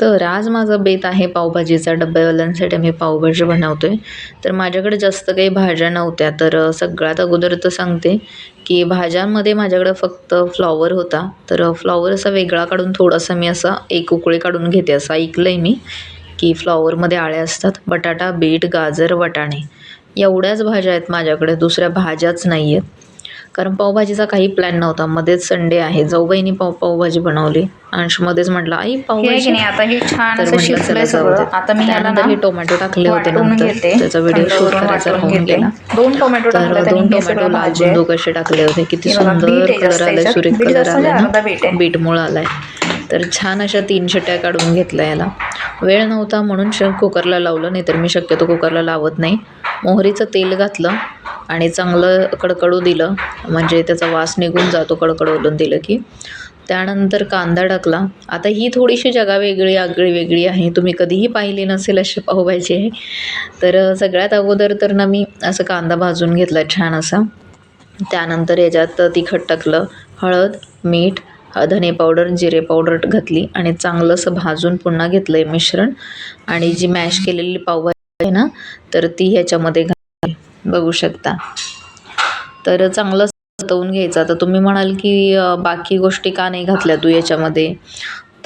तर आज माझं बेत आहे पावभाजीचा. डब्यावाल्यांसाठी मी पावभाजी बनवतो आहे तर माझ्याकडे जास्त काही भाज्या नव्हत्या. तर सगळ्यात अगोदर तर सांगते की भाज्यांमध्ये माझ्याकडं फक्त फ्लॉवर होता. तर फ्लॉवर असा वेगळा काढून थोडासा मी असा एक उकळी काढून घेते. असं ऐकलं आहे मी की फ्लॉवरमध्ये आळ्या असतात. बटाटा बीट गाजर वटाणे. एवढ्याच भाज्या आहेत माझ्याकडे. दुसऱ्या भाज्याच नाही आहेत कारण पावभाजीचा काही प्लॅन नव्हता. मध्येच संडे आहे. जाऊबाईनी पाव पावभाजी बनवली. अंश मध्येच म्हटलं आई पावभाजी. आता हे छान असं शिजलंय सगळं. आता मी ना हे टोमॅटो टाकले होते नंतर. त्याचा व्हिडिओ शूट करायचा राहून. गेला. दोन टोमॅटो तर टाकले दोन टोमॅटो लाल बुंदूक असे टाकले होते. किती सुंदर कलर आलाय सुरेख कलर आलाय. ना बीटमुळं आलाय. तर छान अशा तीन शिट्ट्या काढून घेतल्या याला. वेळ नव्हता म्हणून कुकरला लावलं. नाही तर मी शक्यतो कुकरला लावत नाही. मोहरीचं तेल घातलं. आणि चांगलं कडकडू दिलं. म्हणजे त्याचा वास निघून जातो कडकडवून दिलं की. त्यानंतर कांदा टाकला आता ही थोडीशी जगा वेगळी आगळी वेगळी आहे. तुम्ही कधीही पाहिली नसेल अशी पावभाजी आहे. तर सगळ्यात अगोदर तर ना मी असं कांदा भाजून घेतला छान असा. त्यानंतर याच्यात तिखट टाकलं हळद मीठ धने पावडर जिरे पावडर घातली आणि चांगलं असं भाजून पुन्हा घेतलं आहे मिश्रण. आणि जी मॅश केलेली पावभाजी आहे ना तर ती ह्याच्यामध्ये घा बघू शकता. तर चांगलं सतवून घ्यायचं. आता तुम्ही म्हणाल की बाकी गोष्टी का नाही घातल्या तू याच्यामध्ये?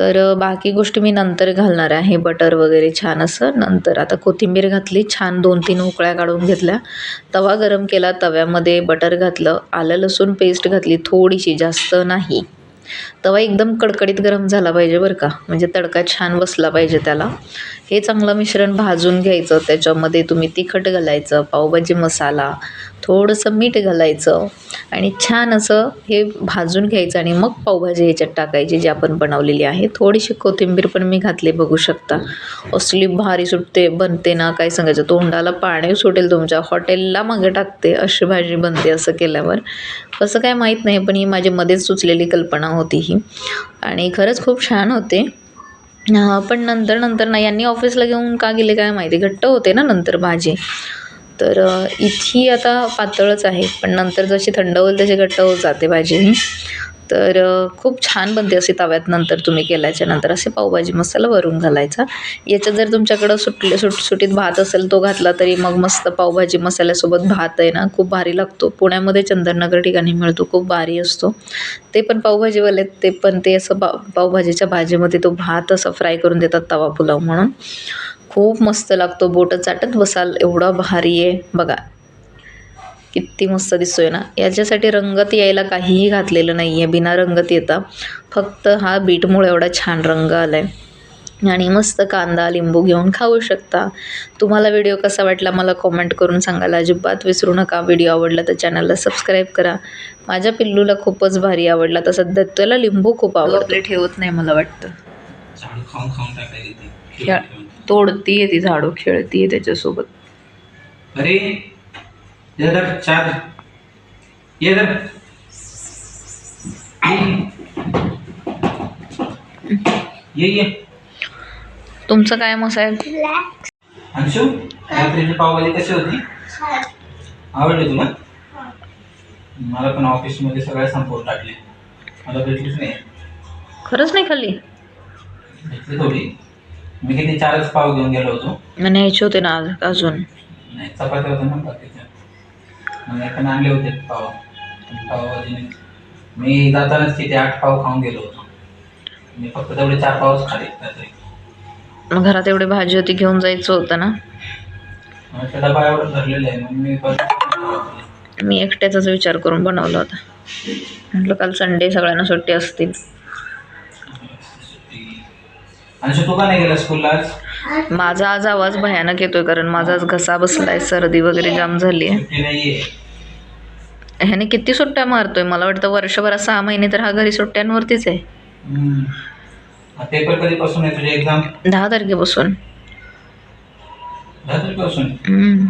तर बाकी गोष्टी मी नंतर घालणार आहे. बटर वगैरे छान असं नंतर. आता कोथिंबीर घातली छान दोन तीन उकळ्या काढून घेतल्या. तवा गरम केला तव्यामध्ये बटर घातलं. आलं लसूण पेस्ट घातली थोडीशी जास्त नाही. तवा एकदम कडकडीत गरम झाला पाहिजे बरं का. म्हणजे तडका छान बसला पाहिजे त्याला. हे चांगलं मिश्रण भाजून घ्यायचं त्याच्यामध्ये तुम्ही तिखट घालायचं पावभाजी मसाला थोडंसं मीठ घालायचं आणि छान असं हे भाजून घ्यायचं आणि मग पावभाजी ह्याच्यात टाकायची जी आपण बनवलेली आहे. थोडीशी कोथिंबीर पण मी घातली बघू शकता. असली भारी सुटते बनते ना काय सांगायचं तोंडाला पाणी सुटेल तुमच्या. हॉटेलला मागे टाकते अशी भाजी बनते असं केल्यावर. कसं काय माहीत नाही पण ही माझी मध्येच सुचलेली कल्पना होती ही. आणि खरंच खूप छान होते. पण नंतर नंतर ना यांनी ऑफिसला घेऊन का गेले काय माहिती? घट्ट होते ना नंतर भाजी. तर अ, आता पातळच आहे पण नंतर जशी थंड होईल तशी घट्ट होत जाते भाजी ही. तर खूप छान बनते असे तव्यात नंतर तुम्ही केल्याच्यानंतर. असे पावभाजी मसाला वरून घालायचा. याच्यात जर तुमच्याकडं सुटले सुटसुटीत भात असेल तो घातला तरी मग मस्त पावभाजी मसाल्यासोबत भात आहे ना खूप भारी लागतो. पुण्यामध्ये चंदननगर ठिकाणी मिळतो खूप भारी असतो. ते पण पावभाजीवाले आहेत, ते पण ते असं पाव पावभाजीच्या भाजीमध्ये तो भात असं फ्राय करून देतात तवा पुलाव म्हणून. खूप मस्त लागतो बोटं चाटत बसाल एवढा भारी आहे. बघा किती मस्त दिसतोय ना. याच्यासाठी रंगत यायला काहीही घातलेलं नाही आहे बिना रंगत येता. फक्त हा बीटमुळे एवढा छान रंग आला आहे आणि मस्त कांदा लिंबू घेऊन खाऊ शकता. तुम्हाला व्हिडिओ कसा वाटला मला कॉमेंट करून सांगायला अजिबात विसरू नका. व्हिडिओ आवडला तर चॅनलला सबस्क्राईब करा. माझ्या पिल्लूला खूपच भारी आवडला. तर सध्या त्याला लिंबू खूप आवडले ठेवत नाही मला वाटतं. झाडू खाऊन खाऊन टाकायची ती खेळ तोडतीये ती झाडू खेळतीये त्याच्यासोबत. अरे ये धर चार। ये धर ये ये। तुमचं काय मग साहेब अंशू रात्रीची पावभाजी कशी होती? आवडली तुला मला पण ऑफिसमध्ये सगळ्या संपवून टाकले. मला भेटलीच नाही. खरंच नाही खाल्ली? भेटली थोडी. मी किती चारच पाव घेऊन गेलो होतो. मग न्यायचे होते ना आज अजून. नाही चपात्या होत्या ना बाकीच्या मग पण आणले होते पाव. मी जातानाच किती आठ पाव खाऊन गेलो होतो. मी फक्त तेवढे चार पावच खाले रात्री. मग घरात एवढी भाजी होती घेऊन जायचं होतं ना? मग ते डबा एवढं भरलेलं आहे. मग मी एकट्याचाच विचार करून बनवला होता. म्हटलं काल संडे सगळ्यांना सुट्टी असतील. आणि तू का नाही गेला स्कूलला आज? माझा आज आवाज भयानक येतोय कारण माझा आज घसा बसलाय सर्दी वगैरे जाम झाली आहे ह्याने किती सुट्ट्या मारतोय? मला वाटतं वर्षभरात सहा महिने तर हा घरी सुट्ट्यांवरतीच आहे. हम्म. पेपर कधीपासून आहे तुझे एक्झाम दहा तारखेपासून. दहा तारखेपासून?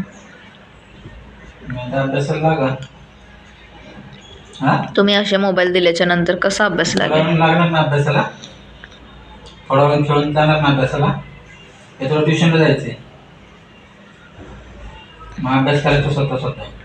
तुम्ही असे मोबाईल दिल्याच्या नंतर कसा अभ्यास लागेल? लागणार ना अभ्यासाला? थोडा वेळ खेळून जाणार ना अभ्यासाला? हे थोडं ट्युशनला जायचंय. मग अभ्यास करायचा स्वतः स्वतः.